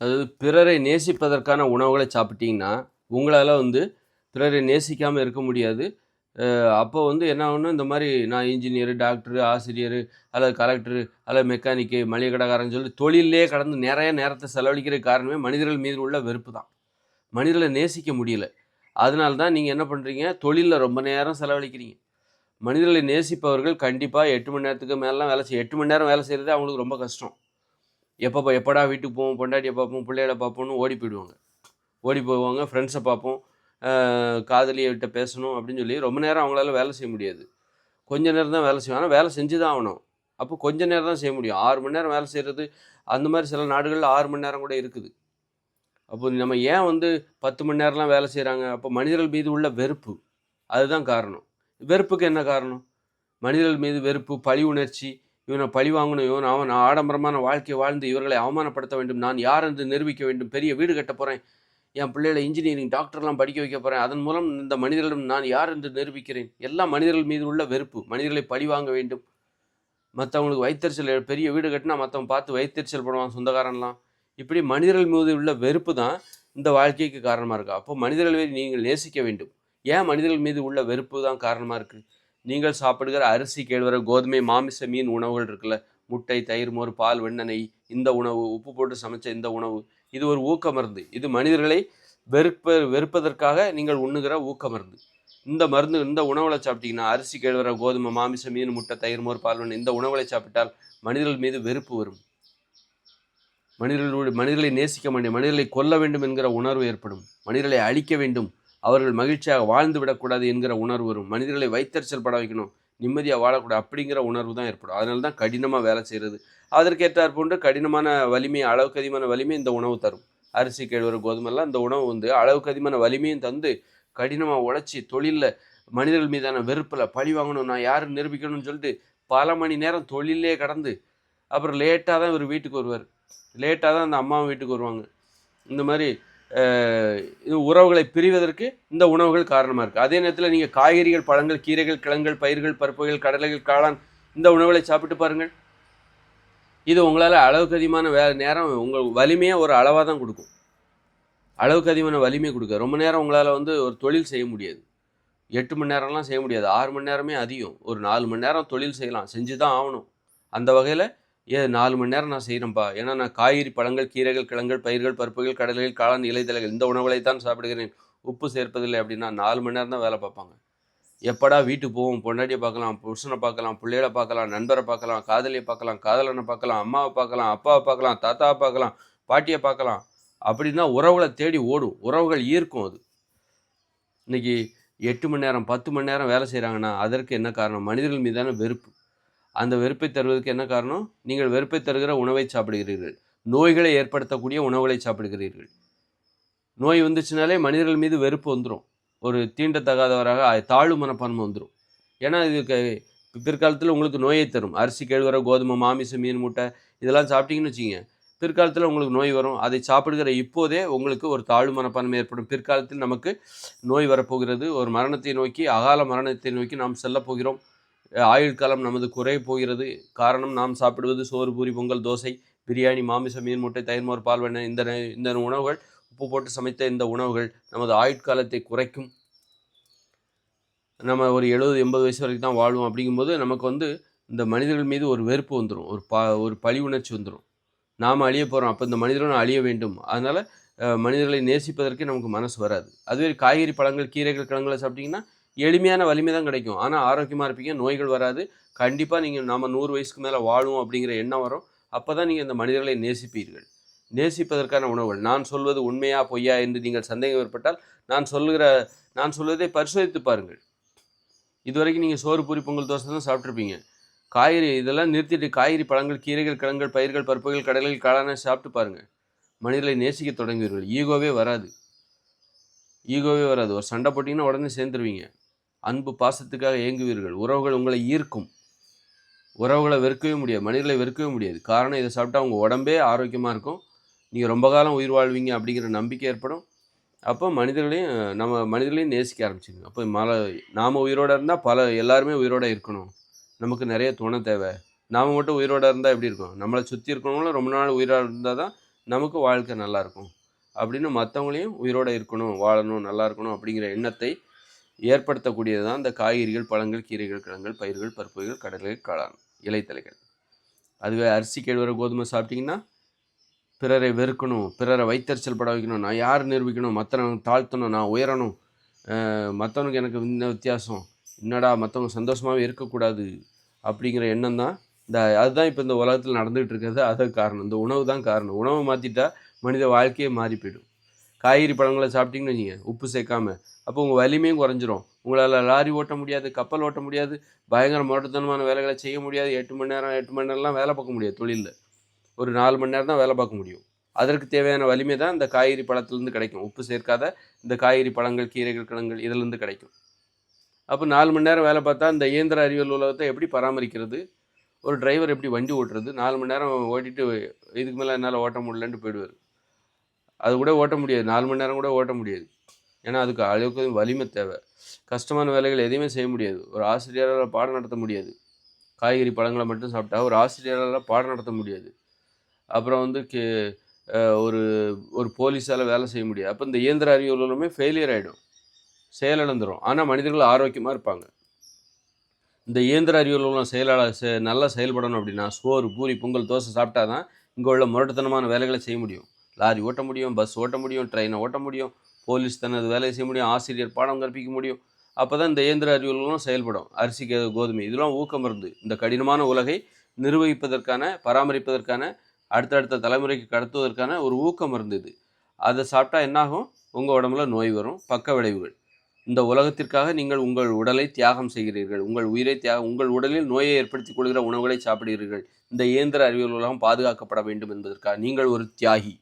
அதாவது பிறரை நேசிப்பதற்கான உணவுகளை சாப்பிட்டீங்கன்னா உங்களால் வந்து பிறரை நேசிக்காமல் இருக்க முடியாது. அப்போ வந்து என்ன ஆகும்னா இந்த மாதிரி நான் இன்ஜினியர் டாக்டரு ஆசிரியர் அல்லது கலெக்டரு அல்லது மெக்கானிக்கு மளிகை கடைக்காரன் சொல்லி தொழிலே கடந்து நிறைய நேரத்தை செலவழிக்கிற காரணமே மனிதர்கள் மீது உள்ள வெறுப்பு தான். மனிதர்களை நேசிக்க முடியல. அதனால தான் நீங்கள் என்ன பண்ணுறீங்க தொழிலில் ரொம்ப நேரம் செலவழிக்கிறீங்க. மனிதர்களை நேசிப்பவர்கள் கண்டிப்பாக எட்டு மணி நேரத்துக்கு மேலாம் வேலை செய்ய எட்டு மணி நேரம் வேலை செய்கிறது அவங்களுக்கு ரொம்ப கஷ்டம். எப்போ எப்படா வீட்டுக்கு போவோம் பொண்டாட்டியை பார்ப்போம் பிள்ளைகளை பார்ப்போம்னு ஓடி போயிடுவாங்க. ஓடி போவாங்க ஃப்ரெண்ட்ஸை பார்ப்போம் காதலியிட்ட பேசணும் அப்படின்னு சொல்லி ரொம்ப நேரம் அவங்களால வேலை செய்ய முடியாது. கொஞ்ச நேரம் தான் வேலை செய்யும் ஆனால் வேலை செஞ்சு தான் ஆகணும். அப்போ கொஞ்ச நேரம் தான் செய்ய முடியும். ஆறு மணி நேரம் வேலை செய்கிறது அந்த மாதிரி சில நாடுகளில் ஆறு மணி நேரம் கூட இருக்குது. அப்போ நம்ம ஏன் வந்து பத்து மணி நேரம்லாம் வேலை செய்கிறாங்க அப்போ மனிதர்கள் மீது உள்ள வெறுப்பு. அதுதான் காரணம். வெறுப்புக்கு என்ன காரணம்? மனிதர்கள் மீது வெறுப்பு பழி உணர்ச்சி இவனை பழி வாங்கணும் இவன் அவன் ஆடம்பரமான வாழ்க்கையை வாழ்ந்து இவர்களை அவமானப்படுத்த வேண்டும். நான் யார் என்று நிரூபிக்க வேண்டும். பெரிய வீடு கட்ட போகிறேன் என் பிள்ளைகளை இன்ஜினியரிங் டாக்டர்லாம் படிக்க வைக்க போகிறேன் அதன் மூலம் இந்த மனிதர்களிடம் நான் யார் என்று நிரூபிக்கிறேன். எல்லாம் மனிதர்கள் மீது உள்ள வெறுப்பு. மனிதர்களை பழி வாங்க வேண்டும். மற்றவங்களுக்கு வைத்தறிச்சல் பெரிய வீடு கட்டினா மற்றவன் பார்த்து வைத்தறிச்சல் போடுவான் சொந்தக்காரன்லாம். இப்படி மனிதர்கள் மீது உள்ள வெறுப்பு தான் இந்த வாழ்க்கைக்கு காரணமாக இருக்குது அப்போது மனிதர்களை நீங்கள் நேசிக்க வேண்டும். ஏன் மனிதர்கள் மீது உள்ள வெறுப்பு தான் காரணமாக இருக்குது நீங்கள் சாப்பிடுகிற அரிசி கேழ்வரை கோதுமை மாமிச மீன் உணவுகள் இருக்குல்ல? முட்டை தயிர் மோர் பால் வெண்ணெய் இந்த உணவு உப்பு போட்டு சமைச்ச இந்த உணவு. இது ஒரு ஊக்க மருந்து. இது மனிதர்களை வெறுப்ப வெறுப்பதற்காக நீங்கள் உண்ணுகிற ஊக்க மருந்து. இந்த மருந்து இந்த உணவுகளை சாப்பிட்டீங்கன்னா அரிசி கேழ்வர கோதுமை மாமிச மீன் முட்டை தயிர் மோர் பால் வெண்ணெய் இந்த உணவுகளை சாப்பிட்டால் மனிதர்கள் மீது வெறுப்பு வரும். மனிதர்களுடைய மனிதர்களை நேசிக்க வேண்டிய மனிதர்களை கொல்ல வேண்டும் என்கிற உணர்வு ஏற்படும். மனிதர்களை அழிக்க வேண்டும். அவர்கள் மகிழ்ச்சியாக வாழ்ந்து விடக்கூடாது என்கிற உணர்வு வரும். மனிதர்களை வைத்தறிச்சல் பட வைக்கணும். நிம்மதியாக வாழக்கூடாது அப்படிங்கிற உணர்வு தான் ஏற்படும். அதனால தான் கடினமாக வேலை செய்கிறது அதற்கேற்றார் போன்று கடினமான வலிமை அளவுக்கு அதிகமான வலிமை இந்த உணவு தரும். அரிசி கேழ்வரை கோதுமைலாம் இந்த உணவு வந்து அளவுக்கு அதிகமான வலிமையும் தந்து கடினமாக உழைச்சி தொழிலில் மனிதர்கள் மீதான வெறுப்பில் பழி வாங்கணும். நான் யாரும் நிரூபிக்கணும்னு சொல்லிட்டு பல மணி நேரம் தொழிலே கடந்து அப்புறம் லேட்டாக தான் இவர் வீட்டுக்கு வருவார். லேட்டாக தான் அந்த அம்மாவும் வீட்டுக்கு வருவாங்க. இந்த மாதிரி உறவுகளை பிரிவதற்கு இந்த உணவுகள் காரணமாக இருக்குது அதே நேரத்தில் நீங்கள் காய்கறிகள் பழங்கள் கீரைகள் கிழங்குகள் பயிர்கள் பருப்புகள் கடலைகள் காளான் இந்த உணவுகளை சாப்பிட்டு பாருங்கள். இது உங்களால் அளவுக்கு அதிகமான வே நேரம் உங்கள் வலிமையை ஒரு அளவாக தான் கொடுக்கும். அளவுக்கு அதிகமான வலிமை கொடுக்க ரொம்ப நேரம் உங்களால் வந்து ஒரு தொழில் செய்ய முடியாது. எட்டு மணி நேரம்லாம் செய்ய முடியாது. ஆறு மணி நேரமே அதிகம். ஒரு நாலு மணி நேரம் தொழில் செய்யலாம். செஞ்சு தான் ஆகணும். அந்த வகையில் ஏ நாலு மணி நேரம் நான் செய்கிறேன்ப்பா ஏன்னா நான் காய்கறி பழங்கள் கீரைகள் கிழங்குகள் பயிர்கள் பருப்புகள் கடலைகள் காளான் இலைதலைகள் இந்த உணவுகளை தான் சாப்பிடுகிறேன். உப்பு சேர்ப்பதில்லை அப்படின்னா நாலு மணி நேரம் தான் வேலை பார்ப்பாங்க. எப்படா வீட்டுக்கு போவோம் பொண்டாட்டியை பார்க்கலாம் புருஷனை பார்க்கலாம் பிள்ளைகளை பார்க்கலாம் நண்பரை பார்க்கலாம் காதலியை பார்க்கலாம் காதலனை பார்க்கலாம் அம்மாவை பார்க்கலாம் அப்பாவை பார்க்கலாம் தாத்தாவை பார்க்கலாம் பாட்டியை பார்க்கலாம். அப்படின்னா உறவுகளை தேடி ஓடும். உறவுகள் ஈர்க்கும் அது. இன்றைக்கி எட்டு மணி நேரம் பத்து மணி நேரம் வேலை செய்கிறாங்கன்னா அதற்கு என்ன காரணம்? மனிதர்கள் மீதான வெறுப்பு. அந்த வெறுப்பை தருவதற்கு என்ன காரணம்? நீங்கள் வெறுப்பை தருகிற உணவை சாப்பிடுகிறீர்கள். நோய்களை ஏற்படுத்தக்கூடிய உணவுகளை சாப்பிடுகிறீர்கள். நோய் வந்துச்சுனாலே மனிதர்கள் மீது வெறுப்பு வந்துடும் ஒரு தீண்டத்தகாதவராக தாழ்வு மனப்பான்மை வந்துடும் ஏன்னா இது பிற்காலத்தில் உங்களுக்கு நோயை தரும். அரிசி கேழ்வரை கோதுமை மாமிசம் மீன் முட்டை இதெல்லாம் சாப்பிட்டீங்கன்னு வச்சுங்க பிற்காலத்தில் உங்களுக்கு நோய் வரும். அதை சாப்பிடுகிற இப்போதே உங்களுக்கு ஒரு தாழ்வு மனப்பான்மை ஏற்படும். பிற்காலத்தில் நமக்கு நோய் வரப்போகிறது. ஒரு மரணத்தை நோக்கி அகால மரணத்தை நோக்கி நாம் செல்லப்போகிறோம் ஆயுள் காலம் நமது குறைய போகிறது. காரணம் நாம் சாப்பிடுவது சோறு பூரி பொங்கல் தோசை பிரியாணி மாமிசம் மீன் முட்டை தயிர்மோர் பால் வெண்ணெய் இந்த இந்த உணவுகள் உப்பு போட்டு சமைத்த இந்த உணவுகள் நமது ஆயுட்காலத்தை குறைக்கும். நம்ம ஒரு எழுபது எண்பது வயசு வரைக்கும் தான் வாழ்வோம். அப்படிங்கும்போது நமக்கு வந்து இந்த மனிதர்கள் மீது ஒரு வெறுப்பு வந்துடும் ஒரு ப ஒரு பழி உணர்ச்சி வந்துடும் நாம் அழிய போகிறோம் அப்போ இந்த மனிதர்களும் அழிய வேண்டும். அதனால் மனிதர்களை நேசிப்பதற்கு நமக்கு மனசு வராது. அதுவே காய்கறி பழங்கள் கீரைகள் கிழங்குகளை சாப்பிட்டிங்கன்னா எளிமையான வலிமை தான் கிடைக்கும். ஆனால் ஆரோக்கியமாக இருப்பீங்க நோய்கள் வராது. கண்டிப்பாக நீங்கள் நம்ம நூறு வயசுக்கு மேலே வாழும் அப்படிங்கிற எண்ணம் வரும். அப்போ தான் நீங்கள் இந்த மனிதர்களை நேசிப்பீர்கள். நேசிப்பதற்கான உணவுகள். நான் சொல்வது உண்மையா பொய்யா என்று நீங்கள் சந்தேகம் ஏற்பட்டால் நான் சொல்லுகிற நான் சொல்வதை பரிசோதித்து பாருங்கள். இதுவரைக்கும் நீங்கள் சோறு பூரி பொங்கல் தோசை தான் சாப்பிட்ருப்பீங்க காய்கறி இதெல்லாம் நிறுத்திட்டு காய்கறி பழங்கள் கீரைகள் கிழங்குகள் பயிர்கள் பருப்புகள் கடலைகள் காளான சாப்பிட்டு பாருங்கள் மனிதர்களை நேசிக்க தொடங்குவீர்கள். ஈகோவே வராது. ஈகோவே வராது. ஒரு சண்டை போட்டிங்கன்னா உடனே சேர்ந்துருவீங்க. அன்பு பாசத்துக்காக ஏங்குவீர்கள். உறவுகள் உங்களை ஈர்க்கும். உறவுகளை வெறுக்கவே முடியாது. மனிதர்களை வெறுக்கவே முடியாது. காரணம் இதை சாப்பிட்டா உங்கள் உடம்பே ஆரோக்கியமாக இருக்கும். நீங்கள் ரொம்ப காலம் உயிர் வாழ்வீங்க அப்படிங்கிற நம்பிக்கை ஏற்படும். அப்போ மனிதர்களையும் நம்ம மனிதர்களையும் நேசிக்க ஆரம்பிச்சிருங்க. அப்போ மல நாம் உயிரோடு இருந்தால் பல எல்லாருமே உயிரோடு இருக்கணும். நமக்கு நிறைய துணை தேவை. நாம் மட்டும் உயிரோடு இருந்தால் எப்படி இருக்கும்? நம்மளை சுற்றி இருக்கிறவங்களும் ரொம்ப நாள் உயிரோடு இருந்தால் தான் நமக்கு வாழ்க்கை நல்லாயிருக்கும் அப்படின்னு மற்றவங்களையும் உயிரோட இருக்கணும் வாழணும் நல்லா இருக்கணும் அப்படிங்கிற எண்ணத்தை ஏற்படுத்தக்கூடியது தான் இந்த காய்கறிகள் பழங்கள் கீரைகள் கிழங்குகள் பயிர்கள் பருப்புகள் கடல்கள் காளான் இலைத்தலைகள். அதுவே அரிசி கேழ்வர கோதுமை சாப்பிட்டிங்கன்னா பிறரை வெறுக்கணும் பிறரை வைத்தறிச்சல் பட வைக்கணும் நான் யார் நிரூபிக்கணும் மற்றவங்க தாழ்த்தணும் நான் உயரணும் மற்றவனுக்கு எனக்கு இந்த வித்தியாசம் என்னடா மற்றவங்க சந்தோஷமாகவே இருக்கக்கூடாது அப்படிங்கிற எண்ணம் தான் இந்த அதுதான் இப்போ இந்த உலகத்தில் நடந்துகிட்டு இருக்கிறது அதுதான் காரணம். இந்த உணவு தான் காரணம். உணவை மாற்றிட்டா மனித வாழ்க்கையே மாறி போயிடும். காய்கறி பழங்களை சாப்பிட்டிங்கன்னு வச்சுங்க உப்பு சேர்க்காம. அப்போ உங்கள் வலிமையும் குறைஞ்சிரும். உங்களால் லாரி ஓட்ட முடியாது கப்பல் ஓட்ட முடியாது பயங்கர முரட்டுத்தனமான வேலைகளை செய்ய முடியாது. எட்டு மணி நேரம் எட்டு மணி நேரம்லாம் வேலை பார்க்க முடியாது தொழிலில். ஒரு நாலு மணி நேரம் தான் வேலை பார்க்க முடியும். அதற்கு தேவையான வலிமை தான் இந்த காய்கறி பழத்துலேருந்து கிடைக்கும். உப்பு சேர்க்காத இந்த காய்கறி பழங்கள் கீரைகள் கிழங்குகள் இதிலேருந்து கிடைக்கும். அப்போ நாலு மணி நேரம் வேலை பார்த்தா இந்த இயந்திர அறிவியல் உலகத்தை எப்படி பராமரிக்கிறது? ஒரு டிரைவர் எப்படி வண்டி ஓட்டுறது? நாலு மணி நேரம் ஓட்டிட்டு இதுக்கு மேலே என்னால் ஓட்ட முடியலன்ட்டு போயிடுவார். அது கூட ஓட்ட முடியாது. நாலு மணி நேரம் கூட ஓட்ட முடியாது. ஏன்னா அதுக்கு அளவுக்கு வலிமை தேவை. கஷ்டமான வேலைகள் எதையுமே செய்ய முடியாது. ஒரு ஆசிரியரால் பாடம் நடத்த முடியாது. காய்கறி பழங்களை மட்டும் சாப்பிட்டா ஒரு ஆசிரியரால் பாடம் நடத்த முடியாது. அப்புறம் வந்து கே ஒரு ஒரு போலீஸால் வேலை செய்ய முடியாது. அப்போ இந்த இயந்திர அறிவியலுமே ஃபெயிலியர் ஆகிடும் செயலிழந்துடும் ஆனால் மனிதர்கள் ஆரோக்கியமாக இருப்பாங்க. இந்த இயந்திர அறிவியலும் செயலாளர் செ நல்லா செயல்படணும் அப்படின்னா சோறு பூரி பொங்கல் தோசை சாப்பிட்டா தான் இங்கே உள்ள முரட்டுத்தனமான வேலைகளை செய்ய முடியும். லாரி ஓட்ட முடியும் பஸ் ஓட்ட முடியும் ட்ரெயினை ஓட்ட முடியும் போலீஸ் தனது வேலையை செய்ய முடியும் ஆசிரியர் பாடம் கற்பிக்க முடியும். அப்போ தான் இந்த இயந்திர அறிவியலும் செயல்படும். அரிசி கோதுமை இதெல்லாம் ஊக்கம் இருந்து இந்த கடினமான உலகை நிர்வகிப்பதற்கான பராமரிப்பதற்கான அடுத்தடுத்த தலைமுறைக்கு கடத்துவதற்கான ஒரு ஊக்கம் இருந்தது அதை சாப்பிட்டா என்னாகும்? உங்கள் உடம்புல நோய் வரும். பக்க விளைவுகள். இந்த உலகத்திற்காக நீங்கள் உங்கள் உடலை தியாகம் செய்கிறீர்கள். உங்கள் உயிரை தியாகம் உங்கள் உடலில் நோயை ஏற்படுத்திக் கொள்கிற உணவுகளை சாப்பிடுகிறீர்கள். இந்த இயந்திர அறிவியல் உலகம் பாதுகாக்கப்பட வேண்டும் என்பதற்காக. நீங்கள் ஒரு தியாகி.